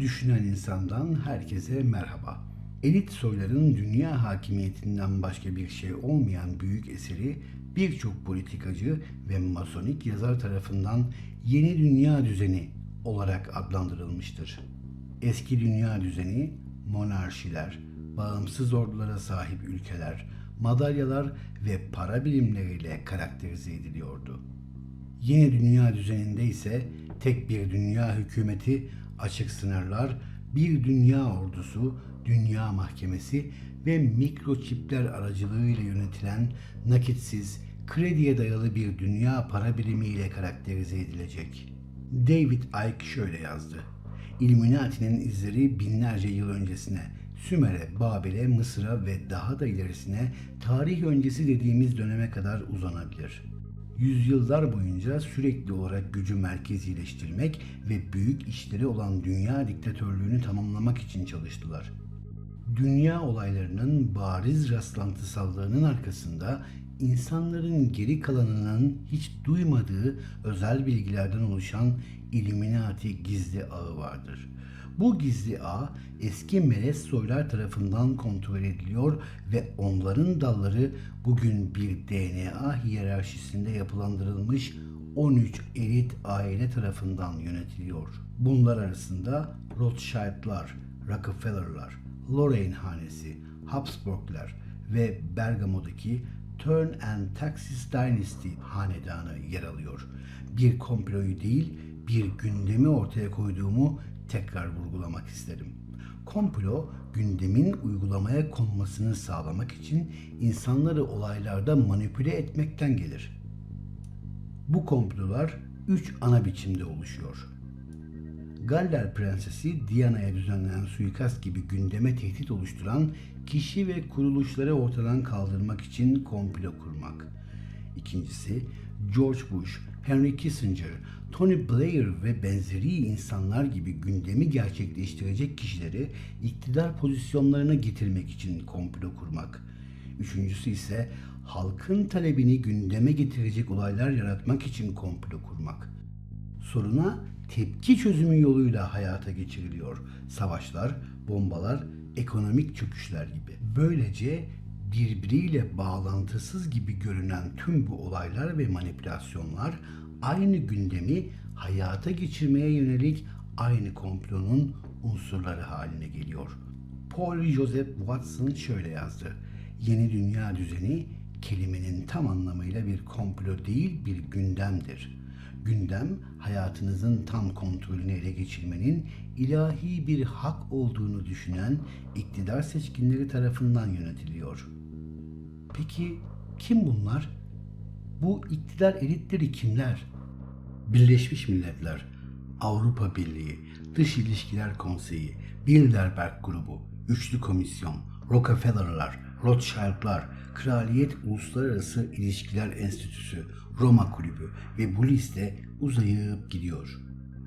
Düşünen insandan herkese merhaba. Elit soyların dünya hakimiyetinden başka bir şey olmayan büyük eseri birçok politikacı ve masonik yazar tarafından yeni dünya düzeni olarak adlandırılmıştır. Eski dünya düzeni monarşiler, bağımsız ordulara sahip ülkeler, madalyalar ve para birimleriyle karakterize ediliyordu. Yeni dünya düzeninde ise tek bir dünya hükümeti, açık sınırlar, bir dünya ordusu, dünya mahkemesi ve mikroçipler aracılığıyla yönetilen nakitsiz, krediye dayalı bir dünya para birimiyle karakterize edilecek. David Icke şöyle yazdı. Illuminati'nin izleri binlerce yıl öncesine, Sümer'e, Babil'e, Mısır'a ve daha da ilerisine tarih öncesi dediğimiz döneme kadar uzanabilir. Yüzyıllar boyunca sürekli olarak gücü merkezileştirmek ve büyük işleri olan dünya diktatörlüğünü tamamlamak için çalıştılar. Dünya olaylarının bariz rastlantısallığının arkasında insanların geri kalanının hiç duymadığı özel bilgilerden oluşan Illuminati gizli ağı vardır. Bu gizli ağ eski melez soylar tarafından kontrol ediliyor ve onların dalları bugün bir DNA hiyerarşisinde yapılandırılmış 13 elit aile tarafından yönetiliyor. Bunlar arasında Rothschild'lar, Rockefeller'lar, Lorraine hanesi, Habsburglar ve Bergamo'daki Turn and Taxis Dynasty hanedanı yer alıyor. Bir komployu değil, bir gündemi ortaya koyduğumu tekrar vurgulamak isterim. Komplo, gündemin uygulamaya konmasını sağlamak için insanları olaylarda manipüle etmekten gelir. Bu komplolar üç ana biçimde oluşuyor. Galler Prensesi Diana'ya düzenlenen suikast gibi gündeme tehdit oluşturan kişi ve kuruluşları ortadan kaldırmak için komplo kurmak. İkincisi George Bush, Henry Kissinger, Tony Blair ve benzeri insanlar gibi gündemi gerçekleştirecek kişileri iktidar pozisyonlarına getirmek için komplo kurmak. Üçüncüsü ise halkın talebini gündeme getirecek olaylar yaratmak için komplo kurmak. Soruna tepki çözümü yoluyla hayata geçiriliyor. Savaşlar, bombalar, ekonomik çöküşler gibi. Böylece birbiriyle bağlantısız gibi görünen tüm bu olaylar ve manipülasyonlar aynı gündemi hayata geçirmeye yönelik aynı komplonun unsurları haline geliyor. Paul Joseph Watson şöyle yazdı. Yeni dünya düzeni kelimenin tam anlamıyla bir komplo değil bir gündemdir. Gündem hayatınızın tam kontrolünü ele geçirmenin ilahi bir hak olduğunu düşünen iktidar seçkinleri tarafından yönetiliyor. Peki kim bunlar? Bu iktidar elitleri kimler? Birleşmiş Milletler, Avrupa Birliği, Dış İlişkiler Konseyi, Bilderberg Grubu, Üçlü Komisyon, Rockefeller'lar, Rothschild'lar, Kraliyet Uluslararası İlişkiler Enstitüsü, Roma Kulübü ve bu liste uzayıp gidiyor.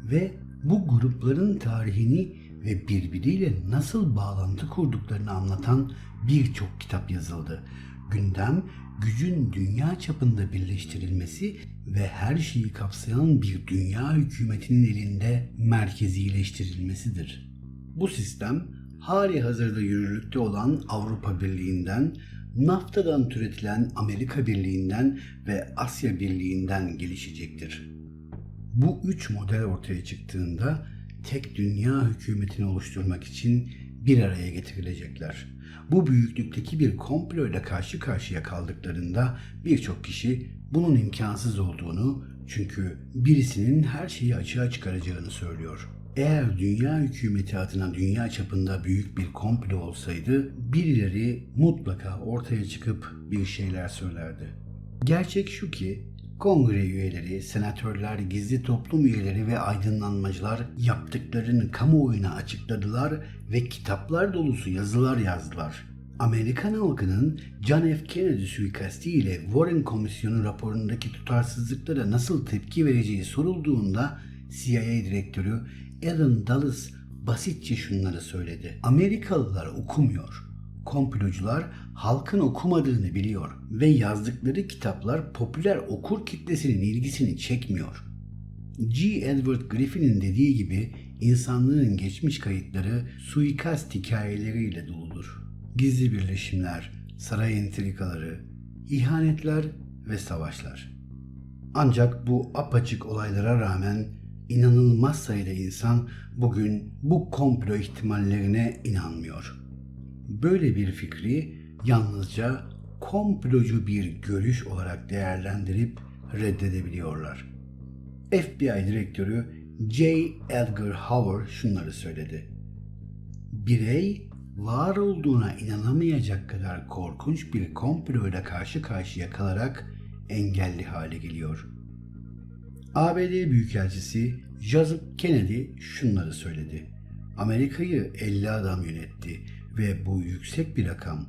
Ve bu grupların tarihini ve birbiriyle nasıl bağlantı kurduklarını anlatan birçok kitap yazıldı. Gündem, gücün dünya çapında birleştirilmesi ve her şeyi kapsayan bir dünya hükümetinin elinde merkezileştirilmesidir. Bu sistem hali hazırda yürürlükte olan Avrupa Birliği'nden, NAFTA'dan türetilen Amerika Birliği'nden ve Asya Birliği'nden gelişecektir. Bu üç model ortaya çıktığında tek dünya hükümetini oluşturmak için bir araya getirilecekler. Bu büyüklükteki bir komployla karşı karşıya kaldıklarında birçok kişi bunun imkansız olduğunu çünkü birisinin her şeyi açığa çıkaracağını söylüyor. Eğer dünya hükümeti adına dünya çapında büyük bir komplo olsaydı birileri mutlaka ortaya çıkıp bir şeyler söylerdi. Gerçek şu ki kongre üyeleri, senatörler, gizli toplum üyeleri ve aydınlanmacılar yaptıklarını kamuoyuna açıkladılar ve kitaplar dolusu yazılar yazdılar. Amerikan halkının John F. Kennedy suikasti ile Warren Komisyonu raporundaki tutarsızlıklara nasıl tepki vereceği sorulduğunda CIA direktörü Alan Dulles basitçe şunları söyledi. Amerikalılar okumuyor. Komplocular halkın okumadığını biliyor ve yazdıkları kitaplar popüler okur kitlesinin ilgisini çekmiyor. G. Edward Griffin'in dediği gibi insanlığın geçmiş kayıtları suikast hikayeleriyle doludur. Gizli birleşimler, saray entrikaları, ihanetler ve savaşlar. Ancak bu apaçık olaylara rağmen inanılmaz sayıda insan bugün bu komplo ihtimallerine inanmıyor. Böyle bir fikri yalnızca komplocu bir görüş olarak değerlendirip reddedebiliyorlar. FBI direktörü J. Edgar Hoover şunları söyledi. Birey var olduğuna inanamayacak kadar korkunç bir komployla karşı karşıya kalarak engelli hale geliyor. ABD Büyükelçisi Joseph Kennedy şunları söyledi. Amerika'yı 50 adam yönetti ve bu yüksek bir rakam.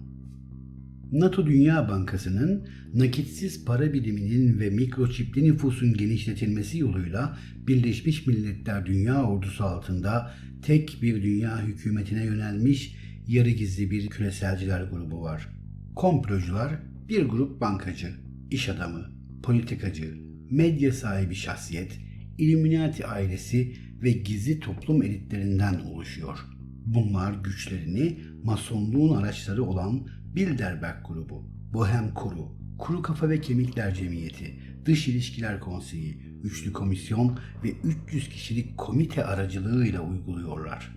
NATO Dünya Bankası'nın nakitsiz para biriminin ve mikroçipli nüfusun genişletilmesi yoluyla Birleşmiş Milletler Dünya Ordusu altında tek bir dünya hükümetine yönelmiş yarı gizli bir küreselciler grubu var. Komplocular bir grup bankacı, iş adamı, politikacı, medya sahibi şahsiyet, Illuminati ailesi ve gizli toplum elitlerinden oluşuyor. Bunlar güçlerini masonluğun araçları olan Bilderberg grubu, Bohem Kuru, Kuru Kafa ve Kemikler Cemiyeti, Dış İlişkiler Konseyi, Üçlü Komisyon ve 300 kişilik komite aracılığıyla uyguluyorlar.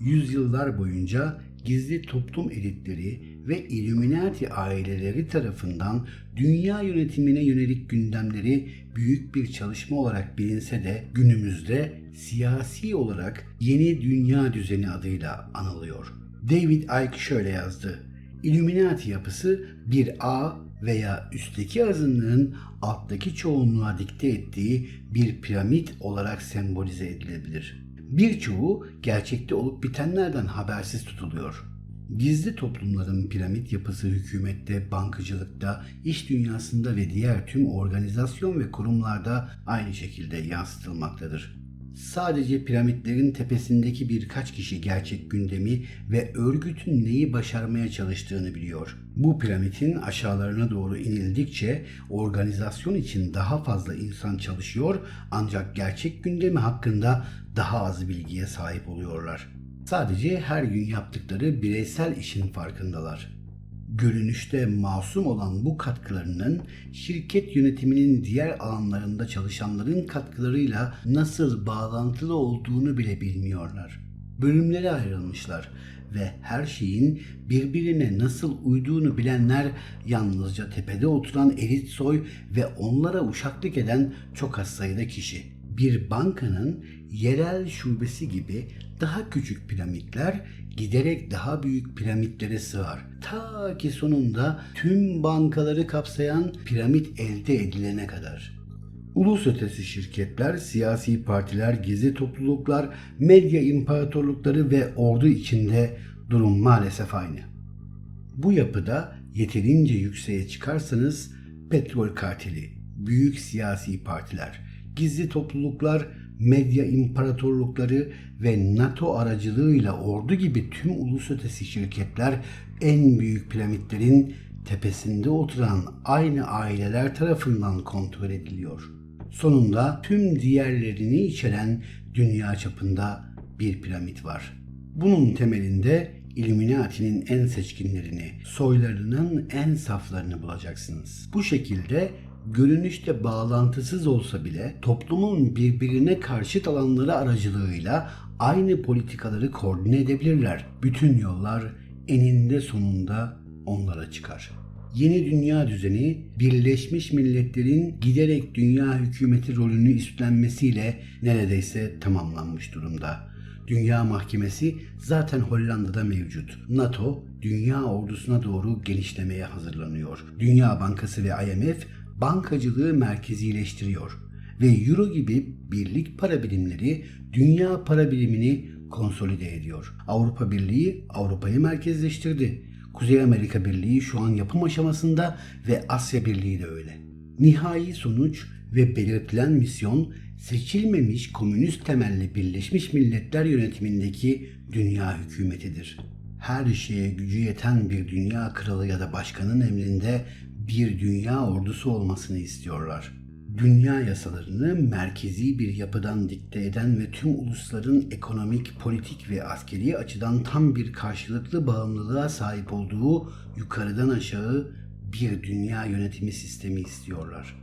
Yüzyıllar boyunca gizli toplum elitleri ve Illuminati aileleri tarafından dünya yönetimine yönelik gündemleri büyük bir çalışma olarak bilinse de günümüzde siyasi olarak yeni dünya düzeni adıyla anılıyor. David Icke şöyle yazdı. Illuminati yapısı bir A veya üstteki azınlığın alttaki çoğunluğa dikte ettiği bir piramit olarak sembolize edilebilir. Birçoğu gerçekte olup bitenlerden habersiz tutuluyor. Gizli toplumların piramit yapısı hükümette, bankacılıkta, iş dünyasında ve diğer tüm organizasyon ve kurumlarda aynı şekilde yansıtılmaktadır. Sadece piramitlerin tepesindeki birkaç kişi gerçek gündemi ve örgütün neyi başarmaya çalıştığını biliyor. Bu piramidin aşağılarına doğru inildikçe organizasyon için daha fazla insan çalışıyor ancak gerçek gündemi hakkında daha az bilgiye sahip oluyorlar. Sadece her gün yaptıkları bireysel işin farkındalar görünüşte masum olan bu katkılarının şirket yönetiminin diğer alanlarında çalışanların katkılarıyla nasıl bağlantılı olduğunu bile bilmiyorlar. Bölümlere ayrılmışlar ve her şeyin birbirine nasıl uyduğunu bilenler yalnızca tepede oturan elit soy ve onlara uşaklık eden çok az sayıda kişi. Bir bankanın yerel şubesi gibi daha küçük piramitler giderek daha büyük piramitlere sığar. Ta ki sonunda tüm bankaları kapsayan piramit elde edilene kadar. Ulus ötesi şirketler, siyasi partiler, gizli topluluklar, medya imparatorlukları ve ordu içinde durum maalesef aynı. Bu yapıda yeterince yükseğe çıkarsanız petrol karteli, büyük siyasi partiler, gizli topluluklar, medya imparatorlukları ve NATO aracılığıyla ordu gibi tüm ulus ötesi şirketler en büyük piramitlerin tepesinde oturan aynı aileler tarafından kontrol ediliyor. Sonunda tüm diğerlerini içeren dünya çapında bir piramit var. Bunun temelinde Illuminati'nin en seçkinlerini, soylarının en saflarını bulacaksınız. Bu şekilde görünüşte bağlantısız olsa bile toplumun birbirine karşıt alanları aracılığıyla aynı politikaları koordine edebilirler. Bütün yollar eninde sonunda onlara çıkar. Yeni dünya düzeni Birleşmiş Milletler'in giderek dünya hükümeti rolünü üstlenmesiyle neredeyse tamamlanmış durumda. Dünya Mahkemesi zaten Hollanda'da mevcut. NATO dünya ordusuna doğru genişlemeye hazırlanıyor. Dünya Bankası ve IMF bankacılığı merkezileştiriyor ve euro gibi birlik para birimleri dünya para birimini konsolide ediyor. Avrupa Birliği Avrupa'yı merkezleştirdi. Kuzey Amerika Birliği şu an yapım aşamasında ve Asya Birliği de öyle. Nihai sonuç ve belirtilen misyon seçilmemiş komünist temelli Birleşmiş Milletler yönetimindeki dünya hükümetidir. Her şeye gücü yeten bir dünya kralı ya da başkanın emrinde bir dünya ordusu olmasını istiyorlar. Dünya yasalarını merkezi bir yapıdan dikte eden ve tüm ulusların ekonomik, politik ve askeri açıdan tam bir karşılıklı bağımlılığa sahip olduğu yukarıdan aşağı bir dünya yönetimi sistemi istiyorlar.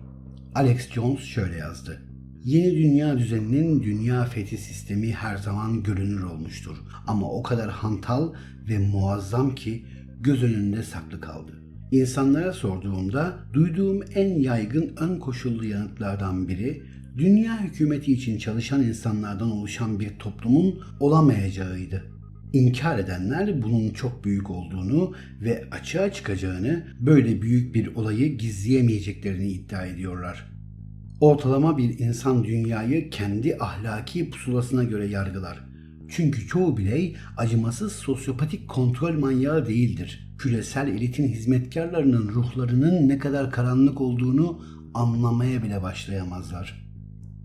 Alex Jones şöyle yazdı. Yeni dünya düzeninin dünya fethi sistemi her zaman görünür olmuştur. Ama o kadar hantal ve muazzam ki göz önünde saklı kaldı. İnsanlara sorduğumda duyduğum en yaygın ön koşullu yanıtlardan biri dünya hükümeti için çalışan insanlardan oluşan bir toplumun olamayacağıydı. İnkar edenler bunun çok büyük olduğunu ve açığa çıkacağını, böyle büyük bir olayı gizleyemeyeceklerini iddia ediyorlar. Ortalama bir insan dünyayı kendi ahlaki pusulasına göre yargılar. Çünkü çoğu birey acımasız sosyopatik kontrol manyağı değildir. Küresel elitin hizmetkarlarının ruhlarının ne kadar karanlık olduğunu anlamaya bile başlayamazlar.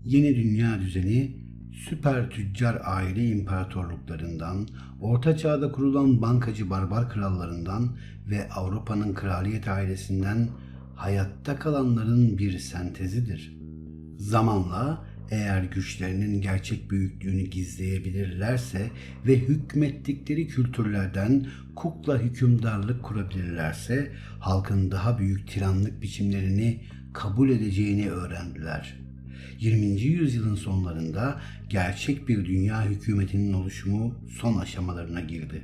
Yeni dünya düzeni süper tüccar aile imparatorluklarından, orta çağda kurulan bankacı barbar krallarından ve Avrupa'nın kraliyet ailesinden hayatta kalanların bir sentezidir. Zamanla eğer güçlerinin gerçek büyüklüğünü gizleyebilirlerse ve hükmettikleri kültürlerden kukla hükümdarlık kurabilirlerse halkın daha büyük tiranlık biçimlerini kabul edeceğini öğrendiler. 20. yüzyılın sonlarında gerçek bir dünya hükümetinin oluşumu son aşamalarına girdi.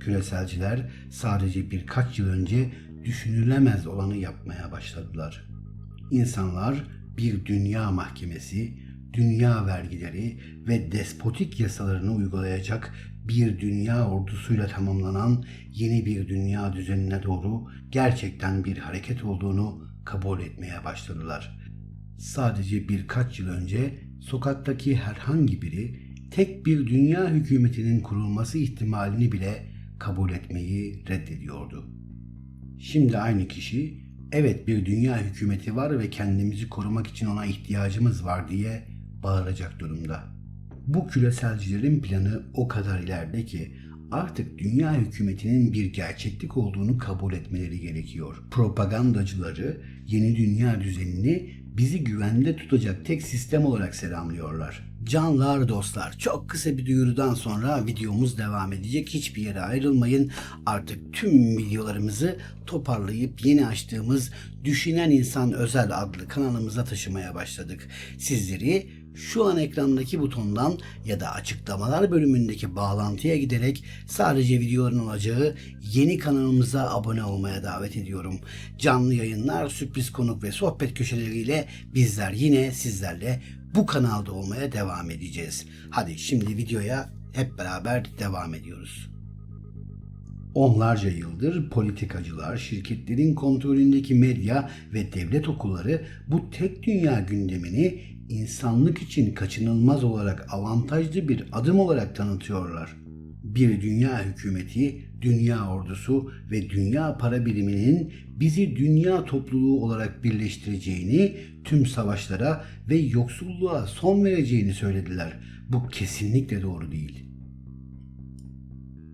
Küreselciler sadece birkaç yıl önce düşünülemez olanı yapmaya başladılar. İnsanlar bir dünya mahkemesi, dünya vergileri ve despotik yasalarını uygulayacak bir dünya ordusuyla tamamlanan yeni bir dünya düzenine doğru gerçekten bir hareket olduğunu kabul etmeye başladılar. Sadece birkaç yıl önce sokaktaki herhangi biri tek bir dünya hükümetinin kurulması ihtimalini bile kabul etmeyi reddediyordu. Şimdi aynı kişi evet bir dünya hükümeti var ve kendimizi korumak için ona ihtiyacımız var diye bağıracak durumda. Bu küreselcilerin planı o kadar ileride ki artık dünya hükümetinin bir gerçeklik olduğunu kabul etmeleri gerekiyor. Propagandacıları yeni dünya düzenini bizi güvende tutacak tek sistem olarak selamlıyorlar. Canlar dostlar çok kısa bir duyurudan sonra videomuz devam edecek. Hiçbir yere ayrılmayın. Artık tüm videolarımızı toparlayıp yeni açtığımız Düşünen İnsan Özel adlı kanalımıza taşımaya başladık. Sizleri şu an ekrandaki butondan ya da açıklamalar bölümündeki bağlantıya giderek sadece videoların olacağı yeni kanalımıza abone olmaya davet ediyorum. Canlı yayınlar, sürpriz konuk ve sohbet köşeleriyle bizler yine sizlerle bu kanalda olmaya devam edeceğiz. Hadi şimdi videoya hep beraber devam ediyoruz. Onlarca yıldır politikacılar, şirketlerin kontrolündeki medya ve devlet okulları bu tek dünya gündemini insanlık için kaçınılmaz olarak avantajlı bir adım olarak tanıtıyorlar. Bir dünya hükümeti, dünya ordusu ve dünya para biriminin bizi dünya topluluğu olarak birleştireceğini, tüm savaşlara ve yoksulluğa son vereceğini söylediler. Bu kesinlikle doğru değil.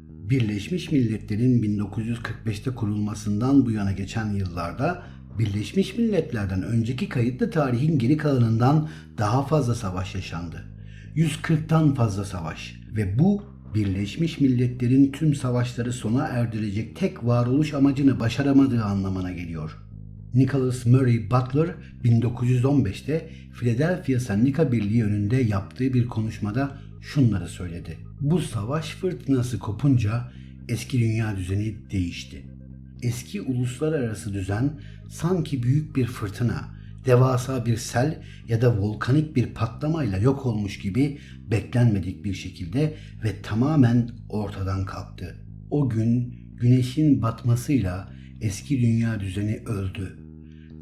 Birleşmiş Milletler'in 1945'te kurulmasından bu yana geçen yıllarda Birleşmiş Milletler'den önceki kayıtlı tarihin geri kalanından daha fazla savaş yaşandı. 140'tan fazla savaş ve bu Birleşmiş Milletler'in tüm savaşları sona erdirecek tek varoluş amacını başaramadığı anlamına geliyor. Nicholas Murray Butler 1915'te Philadelphia Sendika Birliği önünde yaptığı bir konuşmada şunları söyledi. Bu savaş fırtınası kopunca eski dünya düzeni değişti. Eski uluslararası düzen sanki büyük bir fırtına, devasa bir sel ya da volkanik bir patlamayla yok olmuş gibi beklenmedik bir şekilde ve tamamen ortadan kalktı. O gün güneşin batmasıyla eski dünya düzeni öldü.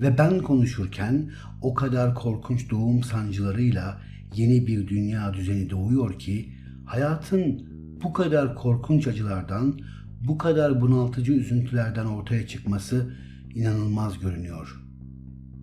Ve ben konuşurken o kadar korkunç doğum sancılarıyla yeni bir dünya düzeni doğuyor ki hayatın bu kadar korkunç acılardan, bu kadar bunaltıcı üzüntülerden ortaya çıkması inanılmaz görünüyor.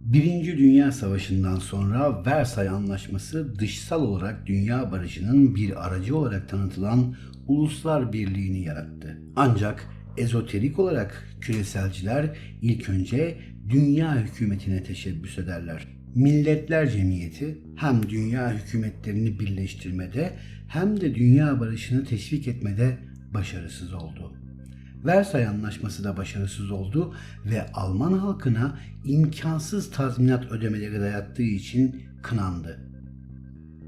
Birinci Dünya Savaşı'ndan sonra Versay Anlaşması dışsal olarak dünya barışının bir aracı olarak tanıtılan Uluslar Birliği'ni yarattı. Ancak ezoterik olarak küreselciler ilk önce dünya hükümetine teşebbüs ederler. Milletler Cemiyeti hem dünya hükümetlerini birleştirmede hem de dünya barışını teşvik etmede başarısız oldu. Versay Anlaşması da başarısız oldu ve Alman halkına imkansız tazminat ödemeleri dayattığı için kınandı.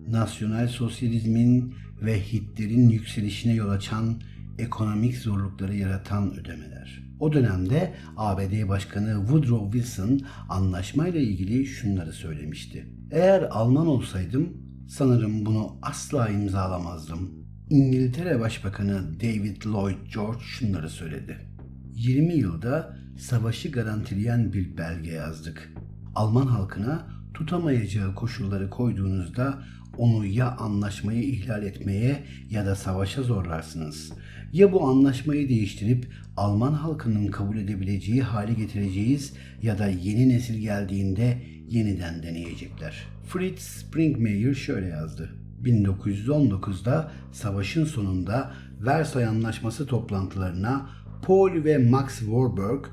Nasyonel sosyalizmin ve Hitler'in yükselişine yol açan ekonomik zorlukları yaratan ödemeler. O dönemde ABD Başkanı Woodrow Wilson anlaşmayla ilgili şunları söylemişti. Eğer Alman olsaydım sanırım bunu asla imzalamazdım. İngiltere Başbakanı David Lloyd George şunları söyledi. 20 yılda savaşı garantileyen bir belge yazdık. Alman halkına tutamayacağı koşulları koyduğunuzda onu ya anlaşmayı ihlal etmeye ya da savaşa zorlarsınız. Ya bu anlaşmayı değiştirip Alman halkının kabul edebileceği hale getireceğiz ya da yeni nesil geldiğinde yeniden deneyecekler. Fritz Springmeier şöyle yazdı. 1919'da savaşın sonunda Versay Anlaşması toplantılarına Paul ve Max Warburg,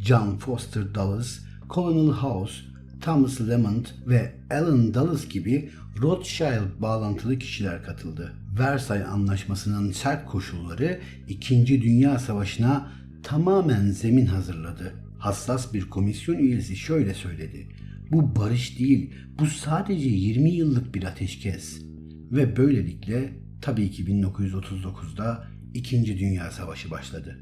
John Foster Dulles, Colonel House, Thomas Lemont ve Alan Dulles gibi Rothschild bağlantılı kişiler katıldı. Versay Anlaşması'nın sert koşulları 2. Dünya Savaşı'na tamamen zemin hazırladı. Hassas bir komisyon üyesi şöyle söyledi. Bu barış değil, bu sadece 20 yıllık bir ateşkes. Ve böylelikle tabii ki 1939'da 2. Dünya Savaşı başladı.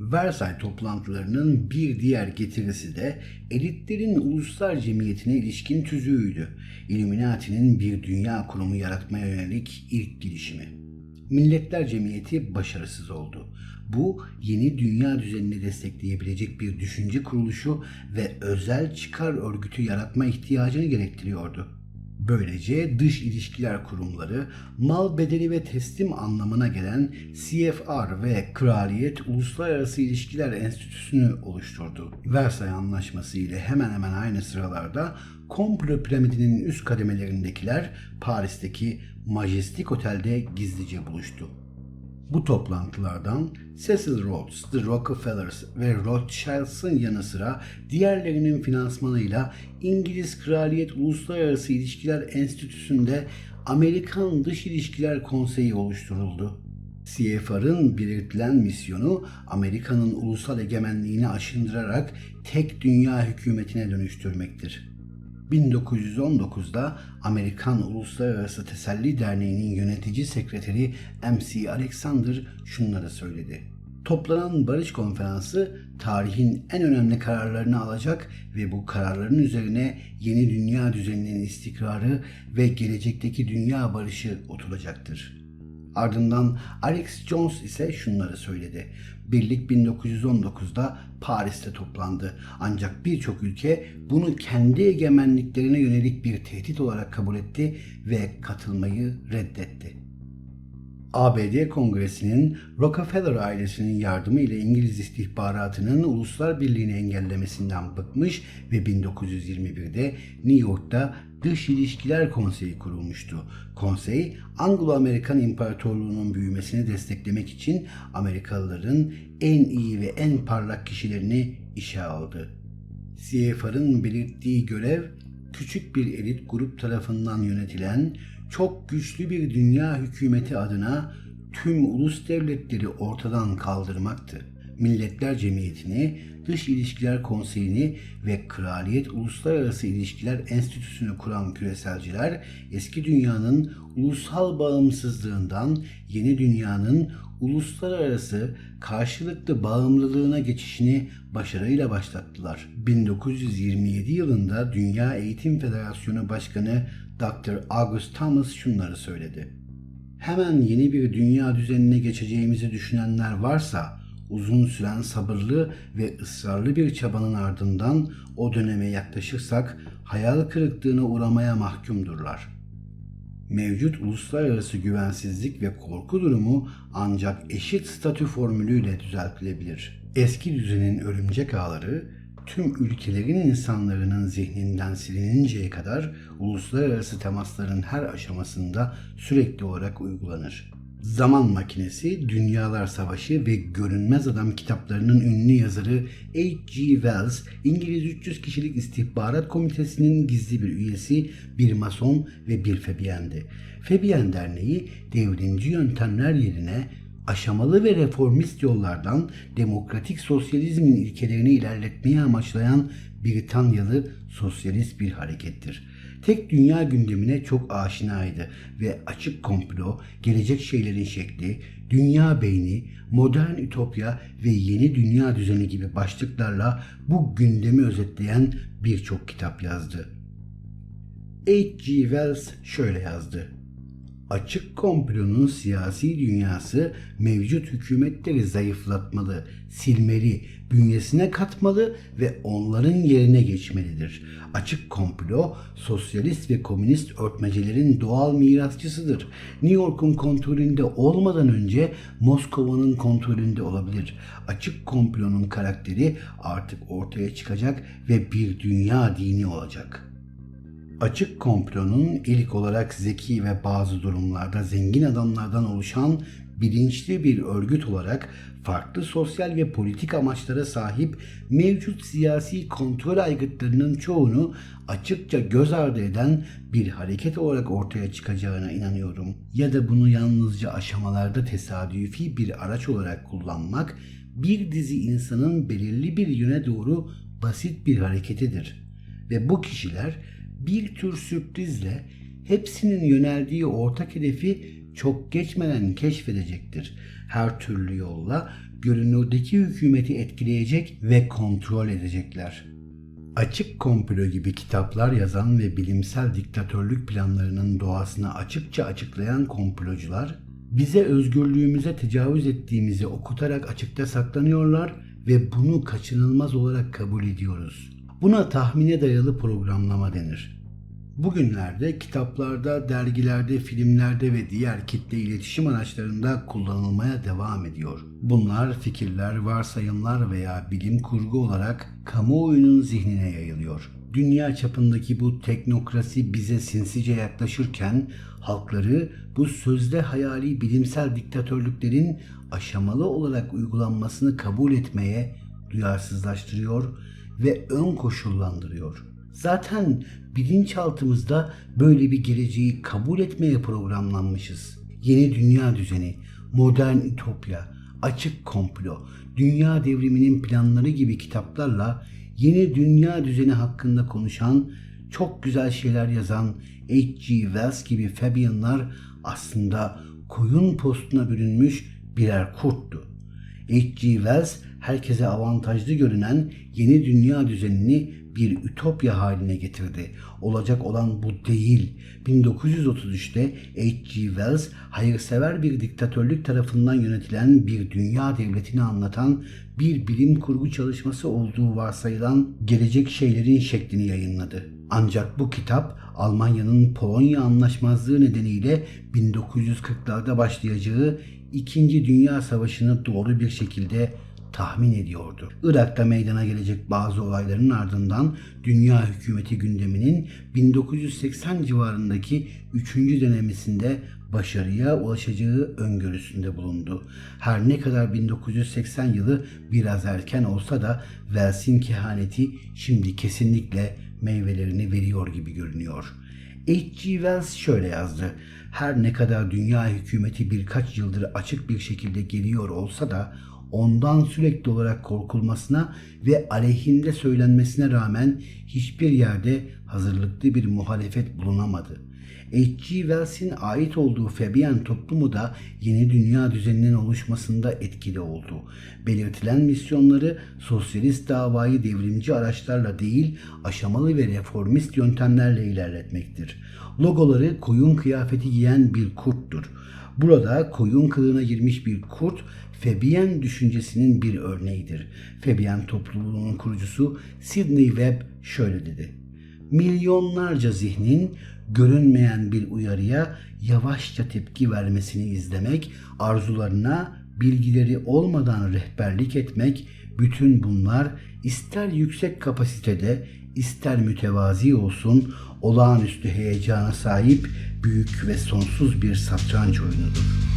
Versay toplantılarının bir diğer getirisi de elitlerin uluslar cemiyetine ilişkin tüzüğüydü. Illuminati'nin bir dünya kurumu yaratmaya yönelik ilk girişimi. Milletler Cemiyeti başarısız oldu. Bu yeni dünya düzenini destekleyebilecek bir düşünce kuruluşu ve özel çıkar örgütü yaratma ihtiyacını gerektiriyordu. Böylece dış ilişkiler kurumları mal bedeli ve teslim anlamına gelen CFR ve Kraliyet Uluslararası İlişkiler Enstitüsü'nü oluşturdu. Versay Anlaşması ile hemen hemen aynı sıralarda komplo piramidinin üst kademelerindekiler Paris'teki Majestic Otel'de gizlice buluştu. Bu toplantılardan Cecil Rhodes, The Rockefellers ve Rothschilds'ın yanı sıra diğerlerinin finansmanıyla İngiliz Kraliyet Uluslararası İlişkiler Enstitüsü'nde Amerikan Dış İlişkiler Konseyi oluşturuldu. CFR'ın belirtilen misyonu Amerika'nın ulusal egemenliğini aşındırarak tek dünya hükümetine dönüştürmektir. 1919'da Amerikan Uluslararası Teselli Derneği'nin yönetici sekreteri M.C. Alexander şunları söyledi. Toplanan barış konferansı tarihin en önemli kararlarını alacak ve bu kararların üzerine yeni dünya düzeninin istikrarı ve gelecekteki dünya barışı oturacaktır. Ardından Alex Jones ise şunları söyledi. Birlik 1919'da Paris'te toplandı. Ancak birçok ülke bunu kendi egemenliklerine yönelik bir tehdit olarak kabul etti ve katılmayı reddetti. ABD Kongresi'nin Rockefeller ailesinin yardımı ile İngiliz istihbaratının uluslar birliğini engellemesinden bıkmış ve 1921'de New York'ta Dış İlişkiler Konseyi kurulmuştu. Konsey, Anglo-Amerikan İmparatorluğu'nun büyümesini desteklemek için Amerikalıların en iyi ve en parlak kişilerini işe aldı. CFR'ın belirttiği görev, küçük bir elit grup tarafından yönetilen çok güçlü bir dünya hükümeti adına tüm ulus devletleri ortadan kaldırmaktı. Milletler Cemiyeti'ni, Dış İlişkiler Konseyi'ni ve Kraliyet Uluslararası İlişkiler Enstitüsü'nü kuran küreselciler, eski dünyanın ulusal bağımsızlığından yeni dünyanın uluslararası karşılıklı bağımlılığına geçişini başarıyla başlattılar. 1927 yılında Dünya Eğitim Federasyonu Başkanı Dr. August Thomas şunları söyledi. Hemen yeni bir dünya düzenine geçeceğimizi düşünenler varsa uzun süren sabırlı ve ısrarlı bir çabanın ardından o döneme yaklaşırsak hayal kırıklığına uğramaya mahkumdurlar. Mevcut uluslararası güvensizlik ve korku durumu ancak eşit statü formülüyle düzeltilebilir. Eski düzenin örümcek ağları tüm ülkelerin insanların zihninden silininceye kadar uluslararası temasların her aşamasında sürekli olarak uygulanır. Zaman Makinesi, Dünyalar Savaşı ve Görünmez Adam kitaplarının ünlü yazarı H.G. Wells, İngiliz 300 kişilik istihbarat komitesinin gizli bir üyesi, bir mason ve bir febiyendi. Febiyen Derneği, devrimci yöntemler yerine aşamalı ve reformist yollardan demokratik sosyalizmin ilkelerini ilerletmeyi amaçlayan Britanyalı sosyalist bir harekettir. Tek dünya gündemine çok aşinaydı ve açık komplo, gelecek şeylerin şekli, dünya beyni, modern ütopya ve yeni dünya düzeni gibi başlıklarla bu gündemi özetleyen birçok kitap yazdı. H.G. Wells şöyle yazdı. Açık komplonun siyasi dünyası mevcut hükümetleri zayıflatmalı, silmeli, bünyesine katmalı ve onların yerine geçmelidir. Açık komplo, sosyalist ve komünist örtmecelerin doğal mirasçısıdır. New York'un kontrolünde olmadan önce Moskova'nın kontrolünde olabilir. Açık komplonun karakteri artık ortaya çıkacak ve bir dünya dini olacak.'' Açık komplonun ilk olarak zeki ve bazı durumlarda zengin adamlardan oluşan bilinçli bir örgüt olarak farklı sosyal ve politik amaçlara sahip mevcut siyasi kontrol aygıtlarının çoğunu açıkça göz ardı eden bir hareket olarak ortaya çıkacağına inanıyorum. Ya da bunu yalnızca aşamalarda tesadüfi bir araç olarak kullanmak bir dizi insanın belirli bir yöne doğru basit bir hareketidir. Ve bu kişiler bir tür sürprizle hepsinin yöneldiği ortak hedefi çok geçmeden keşfedecektir. Her türlü yolla görünürdeki hükümeti etkileyecek ve kontrol edecekler. Açık komplo gibi kitaplar yazan ve bilimsel diktatörlük planlarının doğasını açıkça açıklayan komplocular bize özgürlüğümüze tecavüz ettiğimizi okutarak açıkta saklanıyorlar ve bunu kaçınılmaz olarak kabul ediyoruz. Buna tahmine dayalı programlama denir. Bugünlerde kitaplarda, dergilerde, filmlerde ve diğer kitle iletişim araçlarında kullanılmaya devam ediyor. Bunlar fikirler, varsayımlar veya bilim kurgu olarak kamuoyunun zihnine yayılıyor. Dünya çapındaki bu teknokrasi bize sinsice yaklaşırken halkları bu sözde hayali bilimsel diktatörlüklerin aşamalı olarak uygulanmasını kabul etmeye duyarsızlaştırıyor ve ön koşullandırıyor. Zaten bilinçaltımızda böyle bir geleceği kabul etmeye programlanmışız. Yeni dünya düzeni, modern ütopya, açık komplo, dünya devriminin planları gibi kitaplarla yeni dünya düzeni hakkında konuşan, çok güzel şeyler yazan H.G. Wells gibi Fabianlar aslında koyun postuna bürünmüş birer kurttu. H.G. Wells herkese avantajlı görünen yeni dünya düzenini bir ütopya haline getirdi. Olacak olan bu değil. 1933'te H.G. Wells hayırsever bir diktatörlük tarafından yönetilen bir dünya devletini anlatan bir bilim kurgu çalışması olduğu varsayılan gelecek şeylerin şeklini yayınladı. Ancak bu kitap Almanya'nın Polonya anlaşmazlığı nedeniyle 1940'larda başlayacağı İkinci Dünya Savaşı'nı doğru bir şekilde tahmin ediyordu. Irak'ta meydana gelecek bazı olayların ardından dünya hükümeti gündeminin 1980 civarındaki 3. denemesinde başarıya ulaşacağı öngörüsünde bulundu. Her ne kadar 1980 yılı biraz erken olsa da Wells'in kehaneti şimdi kesinlikle meyvelerini veriyor gibi görünüyor. H.G. Wells şöyle yazdı. Her ne kadar dünya hükümeti birkaç yıldır açık bir şekilde geliyor olsa da ondan sürekli olarak korkulmasına ve aleyhinde söylenmesine rağmen hiçbir yerde hazırlıklı bir muhalefet bulunamadı. H.G. Wells'in ait olduğu Fabian toplumu da yeni dünya düzeninin oluşmasında etkili oldu. Belirtilen misyonları sosyalist davayı devrimci araçlarla değil aşamalı ve reformist yöntemlerle ilerletmektir. Logoları koyun kıyafeti giyen bir kurttur. Burada koyun kılığına girmiş bir kurt Fabian düşüncesinin bir örneğidir. Fabian topluluğunun kurucusu Sidney Webb şöyle dedi. Milyonlarca zihnin görünmeyen bir uyarıya yavaşça tepki vermesini izlemek, arzularına bilgileri olmadan rehberlik etmek, bütün bunlar ister yüksek kapasitede, ister mütevazi olsun, olağanüstü heyecana sahip büyük ve sonsuz bir satranç oyunudur.